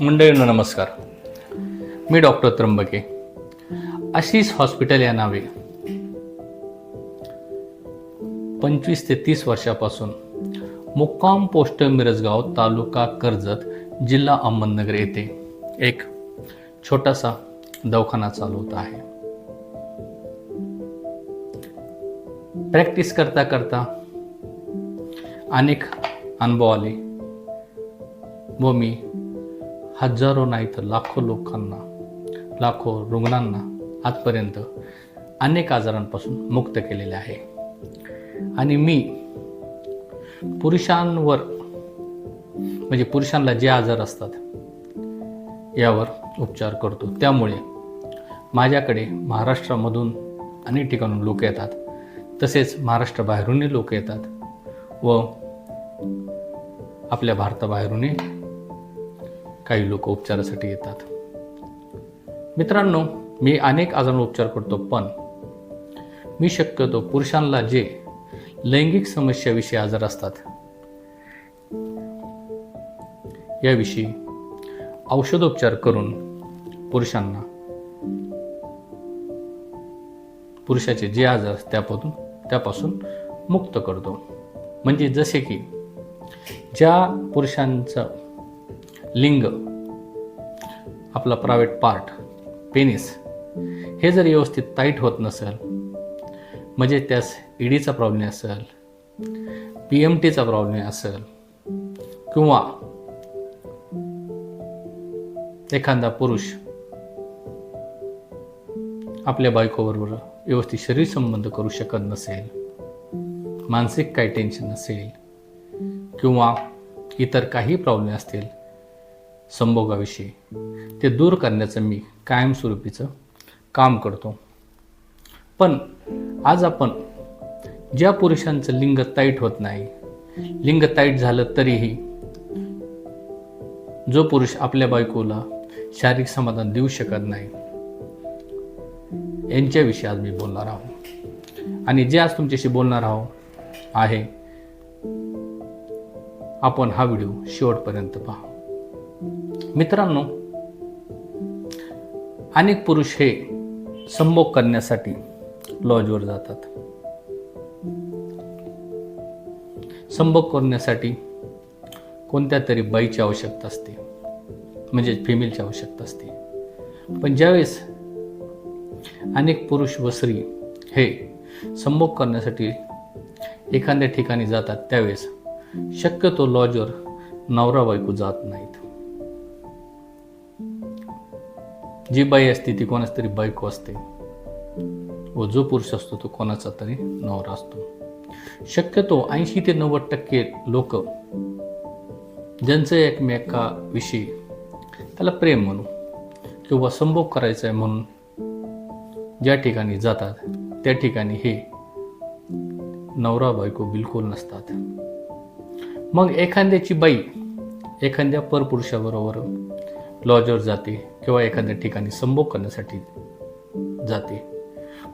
मंडळींना नमस्कार. मी डॉक्टर त्र्यंबके. आशिष हॉस्पिटल या नावे. पंचवीस ते तीस वर्षापासून मुक्काम पोस्ट मिरजगाव तालुका कर्जत जिल्हा अहमदनगर येथे एक छोटासा दवाखाना चालवत आहे. प्रॅक्टिस करता करता अनेक अनुभव आले व मी हजारो नाही तर लाखो लोकांना लाखो रुग्णांना आजपर्यंत अनेक आजारांपासून मुक्त केलेले आहे. आणि मी पुरुषांवर म्हणजे पुरुषांना जे आजार असतात यावर उपचार करतो. त्यामुळे माझ्याकडे महाराष्ट्रामधून अनेक ठिकाणून लोक येतात. तसेच महाराष्ट्राबाहेरूनही लोक येतात व आपल्या भारताबाहेरूनही काही लोक उपचारासाठी येतात. मित्रांनो मी अनेक आजारांवर उपचार करतो पण मी शक्यतो पुरुषांना जे लैंगिक समस्याविषयी आजार असतात याविषयी औषधोपचार करून पुरुषांना पुरुषाचे जे आजार त्यापासून त्यापासून मुक्त करतो. म्हणजे जसे की ज्या पुरुषांचं लिंग आपला प्रायव्हेट पार्ट पेनिस हे जर व्यवस्थित टाईट होत नसेल म्हणजे त्यास ईडीचा प्रॉब्लेम असेल पी एम टीचा प्रॉब्लेम असेल किंवा एखादा पुरुष आपल्या बायकोबरोबर व्यवस्थित शरीर संबंध करू शकत नसेल मानसिक काही टेन्शन नसेल किंवा इतर काही प्रॉब्लेम असतील संभोगाविषयी. ते दूर करण्याचं मी कायमस्वरूपीचं काम करतो. पण आज आपण ज्या पुरुषांचं लिंग ताईट होत नाही लिंग ताईट झालं तरीही जो पुरुष आपल्या बायकोला शारीरिक समाधान देऊ शकत नाही यांच्याविषयी आज मी बोलणार आहोत आणि जे आज तुमच्याशी बोलणार आहोत आहे आपण हा व्हिडिओ शेवटपर्यंत पहा. मित्रांनो अनेक पुरुष हे संभोग करण्यासाठी लॉजवर जातात. संभोग करण्यासाठी कोणत्या तरी बाईची आवश्यकता असते म्हणजे फिमेलची आवश्यकता असते. पण ज्यावेळेस अनेक पुरुष व स्त्री हे संभोग करण्यासाठी एखाद्या ठिकाणी जातात त्यावेळेस शक्यतो लॉजवर नवरा बायको जात नाहीत. जी बाई असते ती कोणाच तरी बायको असते. व जो पुरुष असतो तो कोणाचा तरी नवरा असतो. शक्यतो ऐंशी ते नव्वद टक्के लोक ज्यांचं एकमेकाविषयी त्याला प्रेम म्हणू किंवा संभोग करायचा आहे म्हणून ज्या ठिकाणी जातात त्या ठिकाणी हे नवरा बायको बिलकुल नसतात. मग एखाद्याची बाई एखाद्या परपुरुषाबरोबर लॉजवर जाते किंवा एखाद्या ठिकाणी संभोग करण्यासाठी जाते.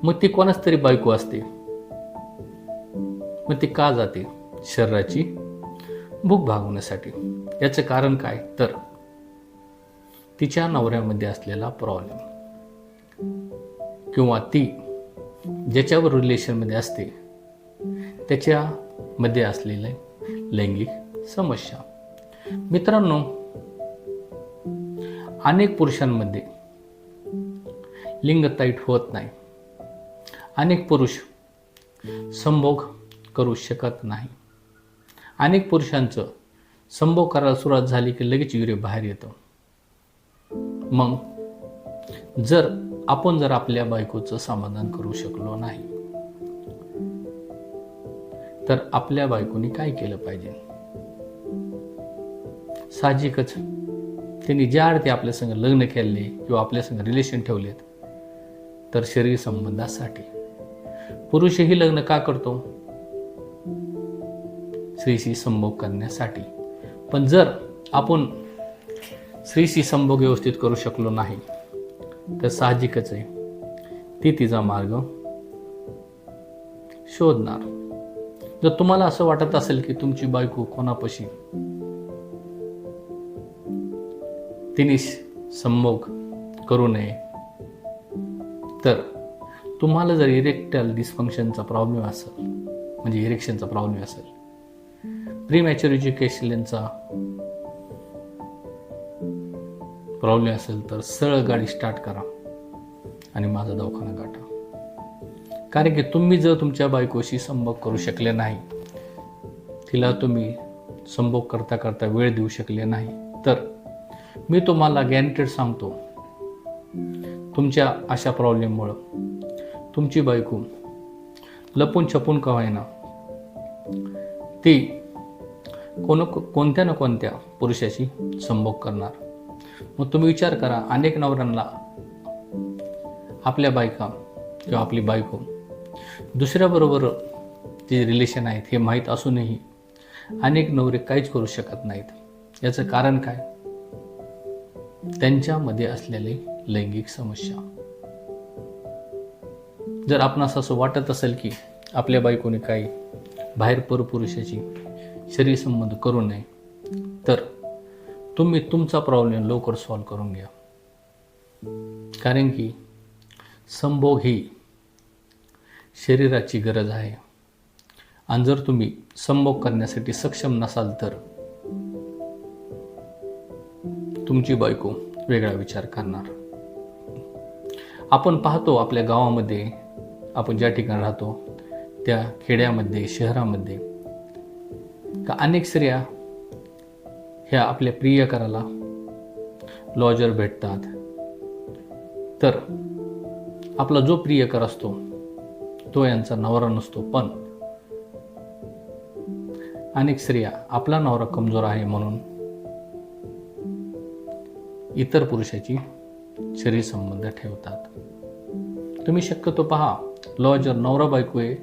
मग ती कोणाच तरी बायको असते. मग ती का जाते? शरीराची भूक भागवण्यासाठी. याचं कारण काय? तर तिच्या नवऱ्यामध्ये असलेला प्रॉब्लेम किंवा ती ज्याच्यावर रिलेशनमध्ये असते त्याच्यामध्ये असलेले लैंगिक समस्या. मित्रांनो अनेक पुरुषांमध्ये लिंग ताईट होत नाही. अनेक पुरुष संभोग करू शकत नाही. अनेक पुरुषांचं संभोग करायला सुरुवात झाली की लगेच युरे बाहेर येतं. मग जर आपण जर आपल्या बायकोचं समाधान करू शकलो नाही तर आपल्या बायकोनी काय केलं पाहिजे? साहजिकच त्यांनी ज्या अर्थी आपल्या संग लग्न केले किंवा आपल्या संग रिलेशन ठेवलेत तर शरीर संबंधासाठी. पुरुषही लग्न का करतो? स्त्रीशी संभोग करण्यासाठी. पण जर आपण स्त्रीशी संभोग व्यवस्थित करू शकलो नाही तर साहजिकच आहे. ती तिचा मार्ग शोधणार. जर तुम्हाला असं वाटत असेल की तुमची बायको कोणापाशी तिने संभोग करू नये. तर तुम्हाला जर इरेक्टल डिस्फंक्शनचा प्रॉब्लेम असेल म्हणजे इरेक्शनचा प्रॉब्लेम असेल प्रीमॅच्युअर एज्युकेशनचा प्रॉब्लेम असेल तर सरळ गाडी स्टार्ट करा आणि माझा दवाखाना गाठा. कारण की तुम्ही जर तुमच्या बायकोशी संभोग करू शकले नाही तिला तुम्ही संभोग करता करता वेळ देऊ शकले नाही तर मी तुम्हाला गॅरंटेड सांगतो तुमच्या अशा प्रॉब्लेममुळं तुमची बायको लपून छपून का व्हायना ती कोण कोणत्या ना कोणत्या पुरुषाशी संभोग करणार. मग तुम्ही विचार करा अनेक नवऱ्यांना आपल्या बायका किंवा आपली बायको दुसऱ्याबरोबर जे रिलेशन आहेत हे माहीत असूनही अनेक नवरे काहीच करू शकत नाहीत. याचं कारण काय? त्यांच्यामध्ये असलेली लैंगिक समस्या. जर आपणास असं वाटत असेल की आपल्या बायकोने काही बाहेर परपुरुषाची शरीर संबंध करू नये तर तुम्ही तुमचा प्रॉब्लेम लवकर सॉल्व करून घ्या. कारण की संभोग ही शरीराची गरज आहे. आणि जर तुम्ही संभोग करण्यासाठी सक्षम नसाल तर तुमची बायको वेगळा विचार करणार. आपण पाहतो आपल्या गावामध्ये आपण ज्या ठिकाणी राहतो त्या खेड्यामध्ये शहरामध्ये का अनेक स्त्रिया ह्या आपल्या प्रियकराला लॉजर भेटतात. तर आपला जो प्रियकर असतो तो यांचा नवरा नसतो पण अनेक स्त्रिया आपला नवरा कमजोर आहे म्हणून इतर पुरुषाची शरीर संबंध ठेवतात. तुम्ही शक्यतो पहा लॉजर नवरा बायको आहे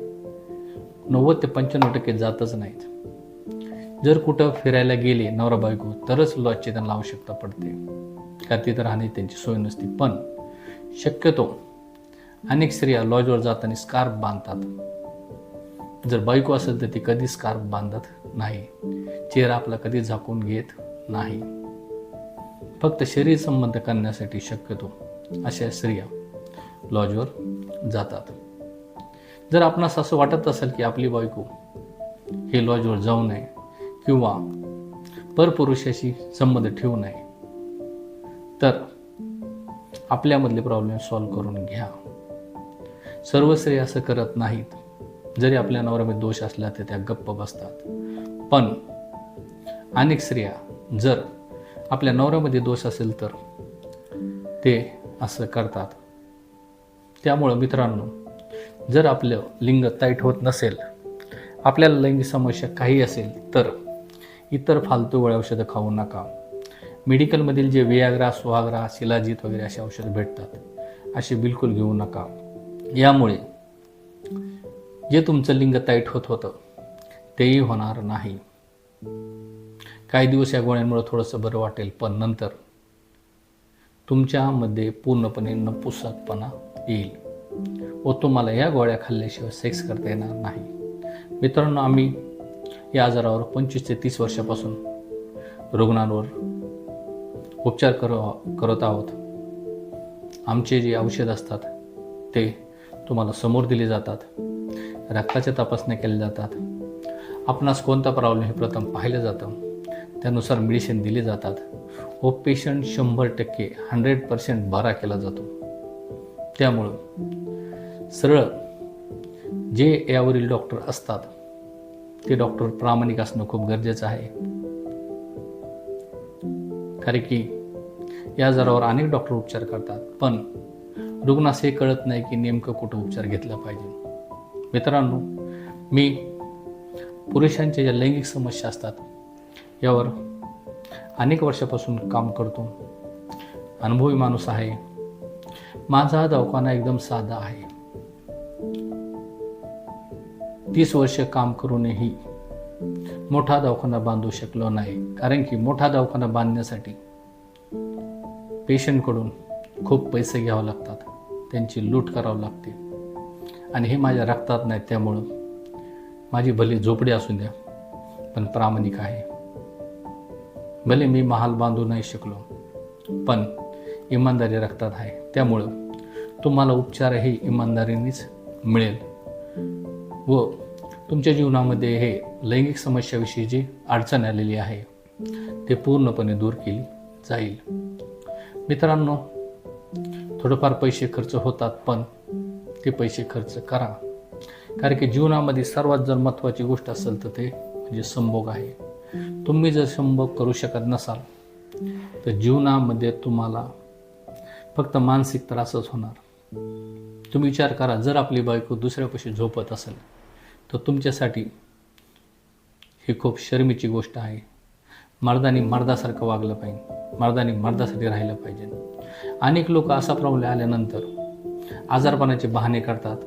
नव्वद ते पंच्याण्णव टक्के जातच नाहीत. जर कुठं फिरायला गेले नवरा बायको तरच लॉजची त्यांना आवश्यकता पडते. का तिथं राहणे त्यांची सोय नसते. पण शक्यतो अनेक स्त्रिया लॉजवर जाताना स्कार्फ बांधतात. जर बायको असेल तर ती कधी स्कार्फ बांधत नाही. चेहरा आपला कधी झाकून घेत नाही. फक्त शरीर संबंध करण्यासाठी शक्यतो अशा स्त्रिया लॉजवर जातात. जर आपणास असं वाटत असेल की आपली बायको हे लॉजवर जाऊ नये किंवा परपुरुषाशी संबंध ठेवू नये तर आपल्यामधले प्रॉब्लेम सॉल्व करून घ्या. सर्व स्त्री असं करत नाहीत. जरी आपल्या नवऱ्यामध्ये दोष असला तर त्या गप्प बसतात. पण अनेक स्त्रिया जर आपल्या नवऱ्यामध्ये दोष असेल तर ते असं करतात. त्यामुळं मित्रांनो जर आपलं लिंग ताईट होत नसेल आपल्याला लैंगिक समस्या काही असेल तर इतर फालतू गोळ्या औषधं खाऊ नका. मेडिकलमधील जे वियाग्रा सुहाग्रा शिलाजीत वगैरे असे औषधं भेटतात असे बिलकुल घेऊ नका. यामुळे जे तुमचं लिंग ताईट होत होतं तेही होणार नाही. काही दिवस या गोळ्यांमुळे थोडंसं बरं वाटेल पण नंतर तुमच्यामध्ये पूर्णपणे नपुसकपणा येईल व तुम्हाला या गोळ्या खाल्ल्याशिवाय सेक्स करता येणार नाही. मित्रांनो आम्ही या आजारावर पंचवीस ते तीस वर्षापासून रुग्णांवर उपचार कर करत आहोत. आमचे जे औषध असतात ते तुम्हाला समोर दिले जातात रक्ताच्या तपासण्या केल्या जातात. आपणास कोणता प्रॉब्लेम हे प्रथम पाहिलं जातं? त्यानुसार मेडिसिन दिले जातात. हो व पेशंट शंभर टक्के हंड्रेड पर्सेंट बरा केला जातो. त्यामुळं सरळ जे यावरील डॉक्टर असतात ते डॉक्टर प्रामाणिक असणं खूप गरजेचं आहे. कारण की या आजारावर अनेक डॉक्टर उपचार करतात पण रुग्ण हे कळत नाही की नेमकं कुठं उपचार घेतला पाहिजे. मित्रांनो मी पुरुषांच्या ज्या लैंगिक समस्या असतात यावर अनेक वर्षापासून काम करतो. अनुभवी माणूस आहे. माझा हा दवाखाना एकदम साधा आहे. तीस वर्ष काम करूनही मोठा दवाखाना बांधू शकलो नाही. कारण की मोठा दवाखाना बांधण्यासाठी पेशंटकडून खूप पैसे घ्यावे लागतात. त्यांची लूट करावी लागते. आणि हे माझ्या रक्तात नाही त्यामुळं माझी भली झोपडी असू द्या पण प्रामाणिक आहे. भले मी महाल बांधू नाही शकलो पण इमानदारी रक्तात आहे. त्यामुळं तुम्हाला उपचारही इमानदारीनेच मिळेल. व तुमच्या जीवनामध्ये हे लैंगिक समस्याविषयी जी अडचण आलेली आहे ते पूर्णपणे दूर केली जाईल. मित्रांनो थोडंफार पैसे खर्च होतात पण ते पैसे खर्च करा. कारण की जीवनामध्ये सर्वात जर महत्त्वाची गोष्ट असेल तर ते म्हणजे संभोग आहे. तुम्ही जर संभोग करू शकत नसाल तर जीवनामध्ये तुम्हाला फक्त मानसिक त्रासच होणार. तुम्ही विचार करा जर आपली बायको दुसऱ्यापाशी झोपत असेल तर तुमच्यासाठी ही खूप शर्मीची गोष्ट आहे. मर्दानी मर्दासारखं वागलं पाहिजे मर्दानी मर्दासाठी राहिलं पाहिजे. अनेक लोक असा प्रॉब्लेम आल्यानंतर आजारपणाचे बहाणे करतात.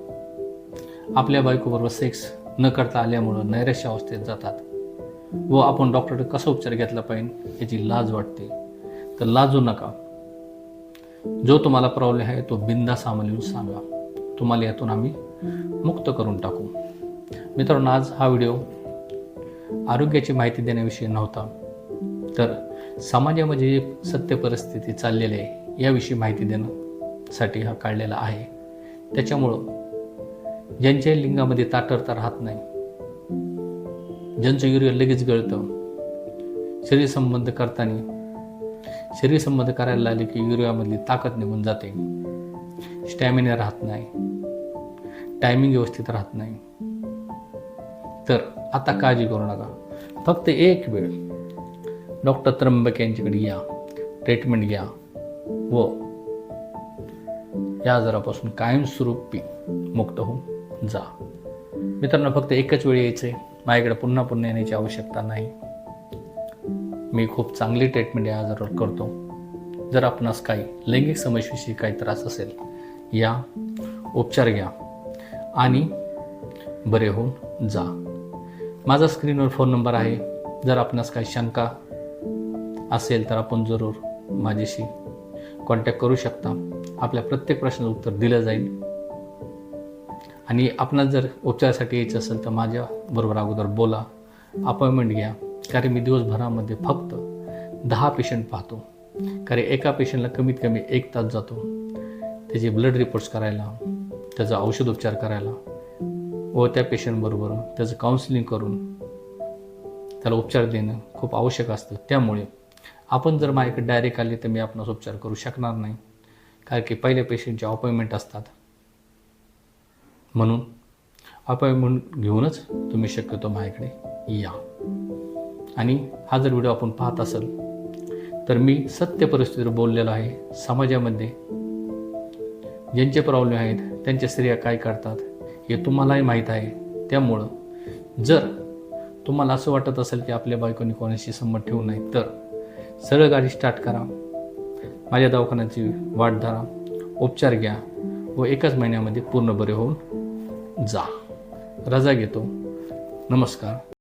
आपल्या बायकोबरोबर सेक्स न करता आल्यामुळं नैराश्य अवस्थेत जातात. व आपण डॉक्टरकडे कसा उपचार घेतला पाहिजे याची लाज वाटते. तर लाजू नका. जो तुम्हाला प्रॉब्लेम आहे तो बिंदास आम्हाला येऊन सांगा. तुम्हाला यातून आम्ही मुक्त करून टाकू. मित्रांनो आज हा व्हिडिओ आरोग्याची माहिती देण्याविषयी नव्हता. तर समाजामध्ये जी सत्य परिस्थिती चाललेली आहे याविषयी माहिती देण्यासाठी हा काढलेला आहे. त्याच्यामुळं ज्यांच्या लिंगामध्ये ताटरता राहत नाही ज्यांचं युरिया लगेच गळतं. शरीर संबंध करताना शरीर संबंध करायला लागले की युरियामधली ताकद निघून जाते. स्टॅमिना राहत नाही. टायमिंग व्यवस्थित राहत नाही. तर आता काळजी करू नका. फक्त एक वेळ. डॉक्टर त्र्यंबक यांच्याकडे या. ट्रीटमेंट घ्या. व या आजारापासून कायमस्वरूपी मुक्त होऊन जा. मित्रांनो फक्त एकच वेळ यायचं आहे माझ्याकडे पुन्हा पुन्हा येण्याची आवश्यकता नाही. मी खूप चांगली ट्रीटमेंट या आजारावर करतो. जर आपणास काही लैंगिक समस्येविषयी काही त्रास असेल या उपचार घ्या आणि बरे होऊन जा. माझा स्क्रीनवर फोन नंबर आहे. जर आपणास काही शंका असेल तर आपण जरूर माझ्याशी कॉन्टॅक्ट करू शकता. आपल्या प्रत्येक प्रश्नाचं उत्तर दिलं जाईल. आणि आपणास जर उपचारासाठी यायचं असेल तर माझ्याबरोबर अगोदर बोला. अपॉइंटमेंट घ्या. कारण मी दिवसभरामध्ये फक्त दहा पेशंट पाहतो. कारण एका पेशंटला कमीत कमी एक तास जातो. त्याचे ब्लड रिपोर्ट्स करायला त्याचा औषधोपचार करायला व त्या पेशंटबरोबर त्याचं काउन्सिलिंग करून त्याला उपचार देणं खूप आवश्यक असतं. त्यामुळे आपण जर माझ्याकडे डायरेक्ट आले तर मी आपणास उपचार करू शकणार नाही. कारण की पहिल्या पेशंटचे अपॉइंटमेंट असतात. म्हणून अपॉइंटमेंट घेऊनच तुम्ही शक्यतो माझ्याकडे या. आणि हा जर व्हिडिओ आपण पाहत असाल तर मी सत्य परिस्थितीवर बोललेलो आहे. समाजामध्ये ज्यांचे प्रॉब्लेम आहेत त्यांच्या स्त्रिया काय करतात हे तुम्हालाही माहीत आहे. त्यामुळं जर तुम्हाला असं वाटत असेल की आपल्या बायकोनी कोणाशी संमत ठेवू नये तर सरळ गाडी स्टार्ट करा. माझ्या दवाखान्याची वाट धरा. उपचार घ्या व एकाच महिन्यामध्ये पूर्ण बरे होऊन जा. रजा घेतो. नमस्कार.